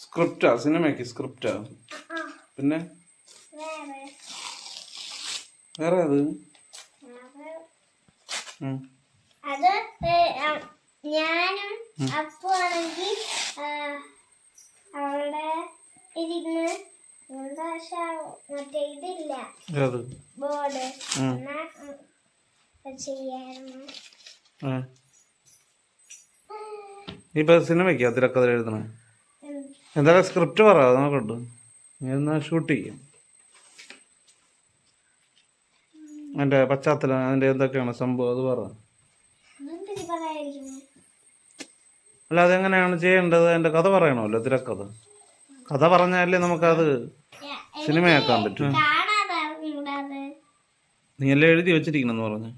സ്ക്രിപ്റ്റാ സിനിമയ്ക്ക് സ്ക്രിപ്റ്റാ. പിന്നെ? വേറെ. അത് അത് ഞാനും അവിടെ ഇരുന്ന് മറ്റേ ഇതില്ല. ബോർഡ്. ചെയ്യായിരുന്നു. ഇപ്പൊ സിനിമയ്ക്കാ തിരക്കഥ എഴുതണേ? എന്തായാലും സ്ക്രിപ്റ്റ് പറ നോക്കട്ടെ എന്നാ ഷൂട്ട് ചെയ്യും. എന്റെ പശ്ചാത്തലം അതിന്റെ എന്തൊക്കെയാണ് സംഭവം അത് പറ? അല്ല അതെങ്ങനെയാണ് ചെയ്യേണ്ടത്? എന്റെ കഥ പറയണമല്ലോ തിരക്കഥ. കഥ പറഞ്ഞാലേ നമുക്കത് സിനിമയാക്കാൻ പറ്റും. നീ എല്ലാം എഴുതി വെച്ചിരിക്കണെന്ന് പറഞ്ഞു?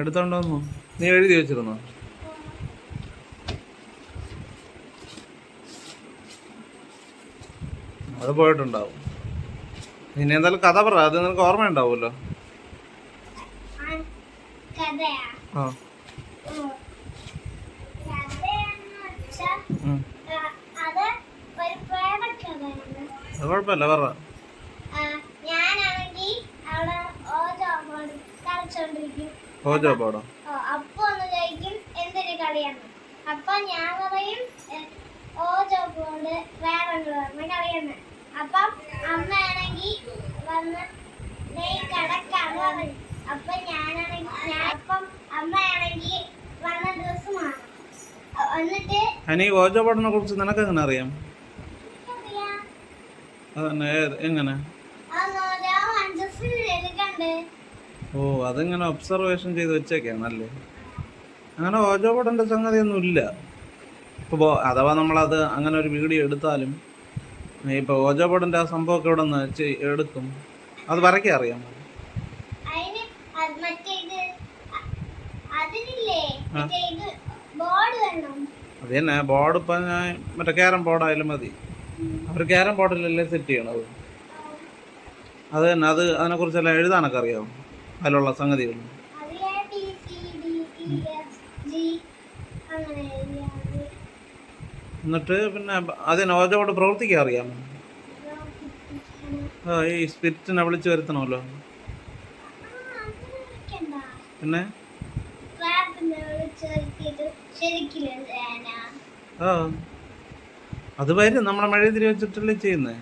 എടുത്തോണ്ടോന്നു നീ എഴുതി വെച്ചിരുന്നോ? അത് പോയിട്ടുണ്ടാവും. പിന്നെ എന്തായാലും കഥ പറ അത് നിനക്ക് ഓർമ്മയുണ്ടാവുമല്ലോ. ആ, അത് കുഴപ്പമില്ല പറ ആ, ഞാനാണെങ്കി അവിടെ ഓരോ ബോർഡ് ഓജോ പാടോ. അപ്പൊ ഒന്ന് ചോദിക്കും എന്തൊരു കളിയാണ്? അപ്പൊ ഞാൻ പറയും ഓജോ ബോർഡ് വേറെ കളിയാണ്. അപ്പം അമ്മയാണെങ്കിൽ വന്ന് ദേ കടക്കാണ് പറയും അപ്പൊ ഞാനാണെങ്കിൽ അപ്പം അമ്മയാണെങ്കി വന്ന ഡ്രസ് മാറും എന്നിട്ട് ഹനി ഓജോ പാടിനെ കുറിച്ച് നിനക്ക് എങ്ങനെ അറിയാം? അതന്നെ എങ്ങനെ? ഓ അതിങ്ങനെ ഒബ്സർവേഷൻ ചെയ്ത് വെച്ചേക്കാണല്ലേ? അങ്ങനെ ഓജോ പാടിന്റെ സംഗതിയൊന്നും ഇല്ല. ഇപ്പോൾ അഥവാ നമ്മളത് അങ്ങനെ ഒരു വീഡിയോ എടുത്താലും ഇപ്പോൾ ഓജോ പാടിന്റെ ആ സംഭവമൊക്കെ ഇവിടെ നിന്ന് എടുക്കും? അത് വരയ്ക്കാൻ അറിയാമോ? അത് തന്നെ ബോർഡ് ഇപ്പം ഞാൻ മറ്റേ ക്യാരം ബോർഡായാലും മതി. അവർ ക്യാരം ബോർഡിലല്ലേ സെറ്റ് ചെയ്യണത്? അത് തന്നെ അത് അതിനെക്കുറിച്ചെല്ലാം എഴുതാനൊക്കെ അറിയാമോ? അതിലുള്ള സംഗതികൾ. എന്നിട്ട് പിന്നെ അതിന് ഓജോട് പ്രവർത്തിക്കാൻ അറിയാമോ? ഈ സ്പിരിറ്റിനെ വിളിച്ചു വരുത്തണമല്ലോ. പിന്നെ? ആ. അത് വരും. നമ്മളെ മഴ തിരി വെച്ചിട്ടല്ലേ ചെയ്യുന്നേ.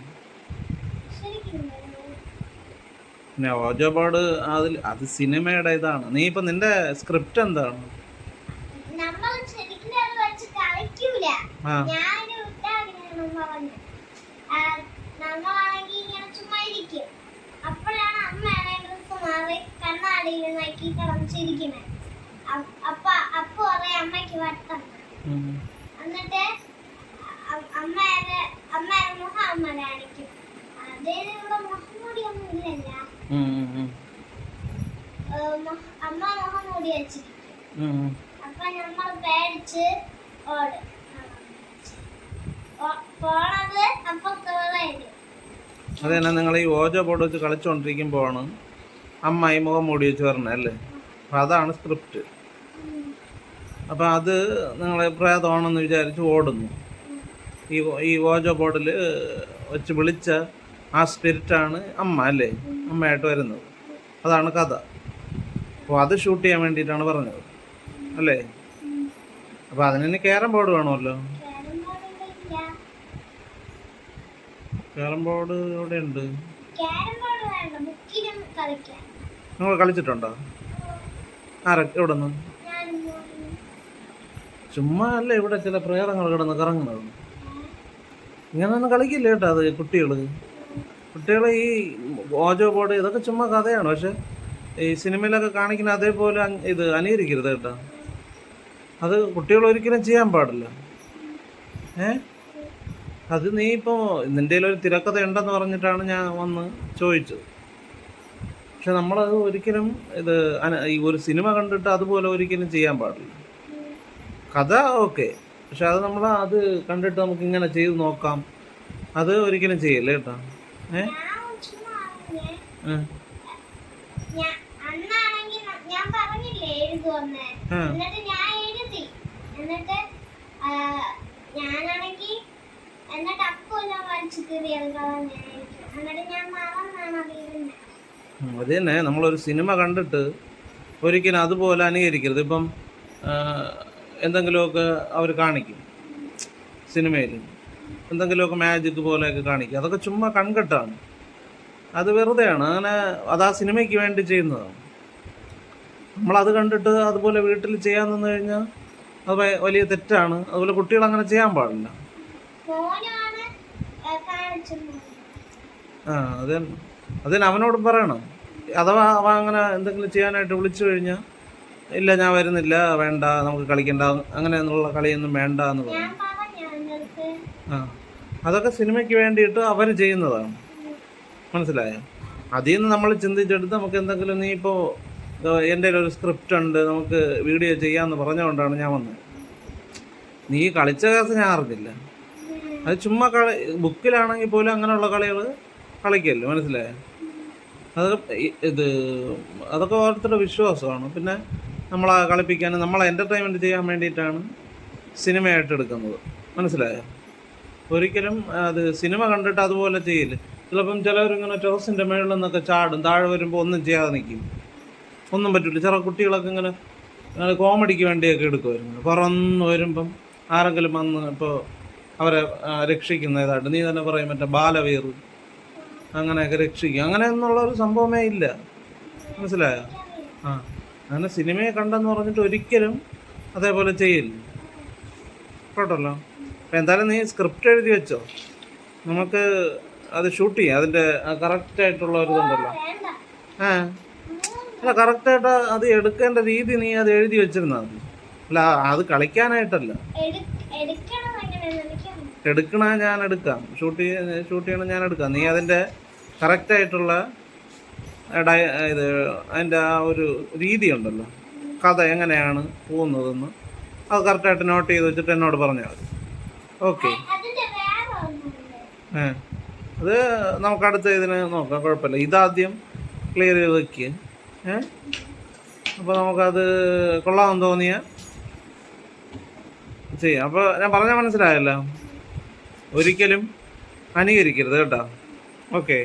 പിന്നെ അതിൽ അത് സിനിമയുടെ ഇതാണ്. നീ ഇപ്പൊ നിന്റെ സ്ക്രിപ്റ്റ് എന്താണ്? അത്. എന്നിട്ട് അമ്മ അമ്മ മുഖം അമ്മ കാണിക്കും. അതിന് അമ്മ മുഖം മൂടി വെച്ചിരിക്കും ഉം, ഉം. അപ്പൊ നമ്മൾ പേടിച്ച് ഓടും. പോണത് അപ്പൊ അത് തന്നെ നിങ്ങൾ ഈ ഓജ ബോർഡ് വെച്ച് കളിച്ചുകൊണ്ടിരിക്കുമ്പോഴാണ് അമ്മ ഈ മുഖം മൂടി വെച്ച് പറഞ്ഞത് അല്ലേ? അപ്പം അതാണ് സ്ക്രിപ്റ്റ്. അപ്പം അത് നിങ്ങൾ പ്രേതമാണെന്ന് വിചാരിച്ച് ഓടുന്നു. ഈ ഈ ഓജോ ബോർഡിൽ വെച്ച് വിളിച്ച ആ സ്പിരിറ്റാണ് അമ്മ അല്ലേ? അമ്മയായിട്ട് വരുന്നത്. അതാണ് കഥ. അപ്പോൾ അത് ഷൂട്ട് ചെയ്യാൻ വേണ്ടിയിട്ടാണ് പറഞ്ഞത്. അല്ലേ? അപ്പോൾ അതിന് ക്യാരം ബോർഡ് വേണമല്ലോ. ക്യാരം ബോർഡ് ഇവിടെ ഉണ്ട് നിങ്ങൾ കളിച്ചിട്ടുണ്ടോ? ആരൊക്കെ എവിടെ നിന്ന് ചുമ്മാ അല്ല ഇവിടെ ചില പ്രേതങ്ങൾ കിടന്ന് കറങ്ങുന്നത്? ഇങ്ങനൊന്നും കളിക്കില്ല കേട്ടോ അത് കുട്ടികൾ കുട്ടികൾ ഈ ഓജോ ബോർഡ് ഇതൊക്കെ ചുമ്മാ കഥയാണ്. പക്ഷെ ഈ സിനിമയിലൊക്കെ കാണിക്കുന്ന അതേപോലെ ഇത് അനുകരിക്കരുത് കേട്ടോ. അത് കുട്ടികൾ ഒരിക്കലും ചെയ്യാൻ പാടില്ല. ഏ? അത് നീ ഇപ്പോൾ നിന്റെ ഒരു തിരക്കഥ ഉണ്ടെന്ന് പറഞ്ഞിട്ടാണ് ഞാൻ വന്ന് ചോദിച്ചത്. പക്ഷെ നമ്മളത് ഒരിക്കലും ഇത് ഈ ഒരു സിനിമ കണ്ടിട്ട് അതുപോലെ ഒരിക്കലും ചെയ്യാൻ പാടില്ല. കഥ ഓക്കെ. പക്ഷെ അത് നമ്മൾ അത് കണ്ടിട്ട് നമുക്ക് ഇങ്ങനെ ചെയ്ത് നോക്കാം. അത് ഒരിക്കലും ചെയ്യല്ലേ കേട്ടോ. ഞാൻ പറഞ്ഞില്ലേ എന്നിട്ട് ഞാൻ എഴുതി. എന്നിട്ട് എന്നിട്ട് ഞാൻ വലിച്ചു കീറിയത് കളഞ്ഞായിരിക്കും എന്നിട്ട് ഞാൻ മറന്നാണ് അത് തന്നെ. നമ്മളൊരു സിനിമ കണ്ടിട്ട് ഒരിക്കലും അതുപോലെ അനുകരിക്കരുത്. ഇപ്പം എന്തെങ്കിലുമൊക്കെ അവർ കാണിക്കും. സിനിമയിൽ എന്തെങ്കിലുമൊക്കെ മാജിക് പോലെയൊക്കെ കാണിക്കുക അതൊക്കെ ചുമ്മാ കൺകെട്ടാണ്. അത് വെറുതെയാണ്. അങ്ങനെ അത് ആ സിനിമയ്ക്ക് വേണ്ടി ചെയ്യുന്നതാണ്. നമ്മളത് കണ്ടിട്ട് അതുപോലെ വീട്ടിൽ ചെയ്യാൻ നിന്ന് കഴിഞ്ഞാൽ അത് വലിയ തെറ്റാണ്. അതുപോലെ കുട്ടികൾ അങ്ങനെ ചെയ്യാൻ പാടില്ല. ആ, ആ അത് അതിന് അവനോടും പറയണം. അഥവാ അവൻ അങ്ങനെ എന്തെങ്കിലും ചെയ്യാനായിട്ട് വിളിച്ചു കഴിഞ്ഞാൽ ഇല്ല ഞാൻ വരുന്നില്ല വേണ്ട നമുക്ക് കളിക്കണ്ട അങ്ങനെ എന്നുള്ള കളിയൊന്നും വേണ്ട എന്ന് പറയും ഞാൻ പറഞ്ഞു നിങ്ങൾക്ക് ആ അതൊക്കെ സിനിമയ്ക്ക് വേണ്ടിയിട്ട് അവർ ചെയ്യുന്നതാണ്. മനസ്സിലായോ? അതിൽ നിന്ന് നമ്മൾ ചിന്തിച്ചെടുത്ത് നമുക്ക് എന്തെങ്കിലും നീ ഇപ്പോൾ എന്റെ ഒരു സ്ക്രിപ്റ്റ് ഉണ്ട് നമുക്ക് വീഡിയോ ചെയ്യാമെന്ന് പറഞ്ഞുകൊണ്ടാണ് ഞാൻ വന്നത് നീ കളിച്ച കേസ് ഞാൻ അറിഞ്ഞില്ല. അത് ചുമ്മാ കളി ബുക്കിലാണെങ്കിൽ പോലും അങ്ങനെയുള്ള കളികൾ കളിക്കല്ലോ മനസ്സിലായോ? അതൊക്കെ ഇത് അതൊക്കെ ഓരോരുത്തരുടെ വിശ്വാസമാണ്. പിന്നെ നമ്മളെ കളിപ്പിക്കാനും നമ്മളെ എന്റർടൈൻമെന്റ് ചെയ്യാൻ വേണ്ടിയിട്ടാണ് സിനിമയായിട്ട് എടുക്കുന്നത്. മനസ്സിലായോ? ഒരിക്കലും അത് സിനിമ കണ്ടിട്ട് അതുപോലെ ചെയ്യില്ല. ചിലപ്പം ചിലവരിങ്ങനെ ടോസിന്റെ മേളിൽ നിന്നൊക്കെ ചാടും താഴെ വരുമ്പോൾ ഒന്നും ചെയ്യാതെ നിൽക്കും ഒന്നും പറ്റില്ല ചില കുട്ടികളൊക്കെ ഇങ്ങനെ കോമഡിക്ക് വേണ്ടിയൊക്കെ എടുക്കുമായിരുന്നു പറന്ന് വരുമ്പം ആരെങ്കിലും വന്ന് ഇപ്പോൾ അവരെ രക്ഷിക്കുന്ന രക്ഷിക്കുന്നതായിട്ട് നീ തന്നെ പറയും മറ്റേ ബാലവീർ അങ്ങനെയൊക്കെ രക്ഷിക്കും. അങ്ങനെ എന്നുള്ള ഒരു സംഭവമേ ഇല്ല. മനസ്സിലായോ? ആ. അങ്ങനെ സിനിമയെ കണ്ടെന്ന് പറഞ്ഞിട്ട് ഒരിക്കലും അതേപോലെ ചെയ്യില്ല. കേട്ടല്ലോ? അപ്പം എന്തായാലും നീ സ്ക്രിപ്റ്റ് എഴുതി വെച്ചോ. നമുക്ക് അത് ഷൂട്ട് ചെയ്യാം. അതിന്റെ കറക്റ്റായിട്ടുള്ള ഒരു ഇതുണ്ടല്ലോ. ഏ അല്ല കറക്റ്റായിട്ട് അത് എടുക്കേണ്ട രീതി നീ അത് എഴുതി വെച്ചിരുന്നാൽ മതി. അല്ല അത് കളിക്കാനായിട്ടല്ല. എടു- എടുക്കണം ഞാൻ എടുക്കാം. ഷൂട്ട് ഷൂട്ട് ചെയ്യണം ഞാൻ എടുക്കാം. നീ അതിന്റെ കറക്റ്റായിട്ടുള്ള ഇത് അതിന്റെ ആ ഒരു രീതി ഉണ്ടല്ലോ. കഥ എങ്ങനെയാണ് പോകുന്നതെന്ന് അത് കറക്റ്റായിട്ട് നോട്ട് ചെയ്ത് വെച്ചിട്ട് എന്നോട് പറഞ്ഞാൽ മതി. ഓക്കെ. അത് നമുക്ക് അടുത്ത ഇതിന് നോക്കാം കുഴപ്പമില്ല. ഇതാദ്യം ക്ലിയർ ചെയ്ത് വെക്കുക ഏ? അപ്പോൾ നമുക്കത് കൊള്ളാമെന്ന് തോന്നിയ ചെയ്യാം. അപ്പോൾ ഞാൻ പറഞ്ഞാൽ മനസ്സിലായല്ലോ. ഒരിക്കലും അനുകരിക്കരുത് കേട്ടോ. ഓക്കെ.